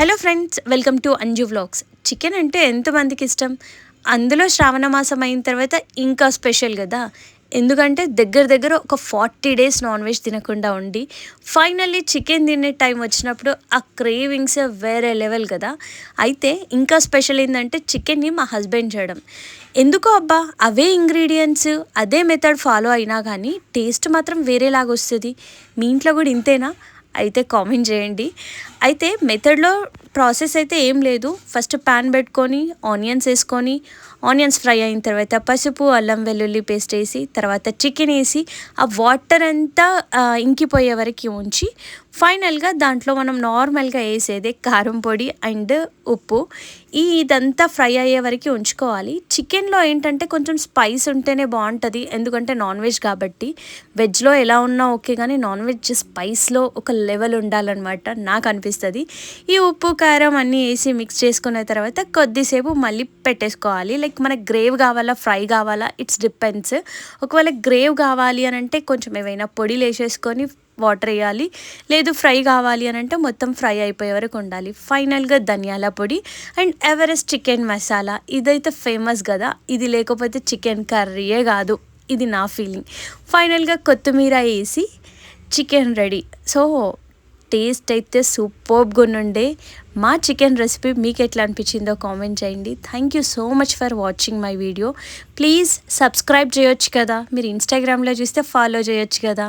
Hello friends welcome to Anju vlogs. Chicken అంటే ఎంతమందికి ఇష్టం? అందులో శ్రావణ మాసం అయిన తర్వాత ఇంకా స్పెషల్ కదా? ఎందుకంటే దగ్గర దగ్గర ఒక ఫార్టీ డేస్ నాన్ వెజ్ తినకుండా ఉండి ఫైనల్లీ చికెన్ తినే టైం వచ్చినప్పుడు ఆ క్రేవింగ్స్ వేరే లెవెల్ కదా? అయితే ఇంకా స్పెషల్ ఏంటంటే చికెన్ని మా హస్బెండ్ చేయడం. ఎందుకో అబ్బా? అవే ఇంగ్రీడియంట్స్ అదే మెథడ్ ఫాలో అయినా కానీ టేస్ట్ మాత్రం వేరేలాగా వస్తుంది. మీ ఇంట్లో కూడా ఇంతేనా? అయితే కామెంట్ చేయండి. అయితే మెథడ్లో ప్రాసెస్ అయితే ఏం లేదు. ఫస్ట్ ప్యాన్ పెట్టుకొని ఆనియన్స్ వేసుకొని ఆనియన్స్ ఫ్రై అయిన తర్వాత పసుపు అల్లం వెల్లుల్లి పేస్ట్ వేసి తర్వాత చికెన్ వేసి ఆ వాటర్ అంతా ఇంకిపోయే వరకు ఉంచి ఫైనల్గా దాంట్లో మనం నార్మల్గా వేసేదే కారం పొడి అండ్ ఉప్పు. ఈ ఇదంతా ఫ్రై అయ్యే వరకు ఉంచుకోవాలి. చికెన్లో ఏంటంటే కొంచెం స్పైస్ ఉంటేనే బాగుంటుంది. ఎందుకంటే నాన్ వెజ్ కాబట్టి వెజ్లో ఎలా ఉన్నా ఓకే కానీ నాన్ వెజ్ స్పైస్లో ఒక లెవెల్ ఉండాలన్నమాట నాకు అనిపిస్తుంది. ఈ ఉప్పు కారం అన్నీ వేసి మిక్స్ చేసుకున్న తర్వాత కొద్దిసేపు మళ్ళీ పెట్టేసుకోవాలి. లైక్ మనకు గ్రేవ్ కావాలా ఫ్రై కావాలా ఇట్స్ డిపెండ్స్. ఒకవేళ గ్రేవ్ కావాలి అని అంటే కొంచెం ఏవైనా పొడిలు వేసేసుకొని వాటర్ వేయాలి. లేదు ఫ్రై కావాలి అని అంటే మొత్తం ఫ్రై అయిపోయే వరకు ఉండాలి. ఫైనల్గా ధనియాల పొడి అండ్ ఎవరెస్ట్ చికెన్ మసాలా ఇదైతే ఫేమస్ కదా. ఇది లేకపోతే చికెన్ కర్రీయే కాదు. ఇది నా ఫీలింగ్. ఫైనల్గా కొత్తిమీర వేసి చికెన్ రెడీ. సో టేస్ట్ అయితే సూపర్గా ఉండే మా చికెన్ రెసిపీ మీకు ఎట్లా అనిపించిందో కామెంట్ చేయండి. Thank you so much for watching my video please subscribe చేయొచ్చు కదా. మీరు ఇన్స్టాగ్రామ్లో చూస్తే ఫాలో చేయొచ్చు కదా.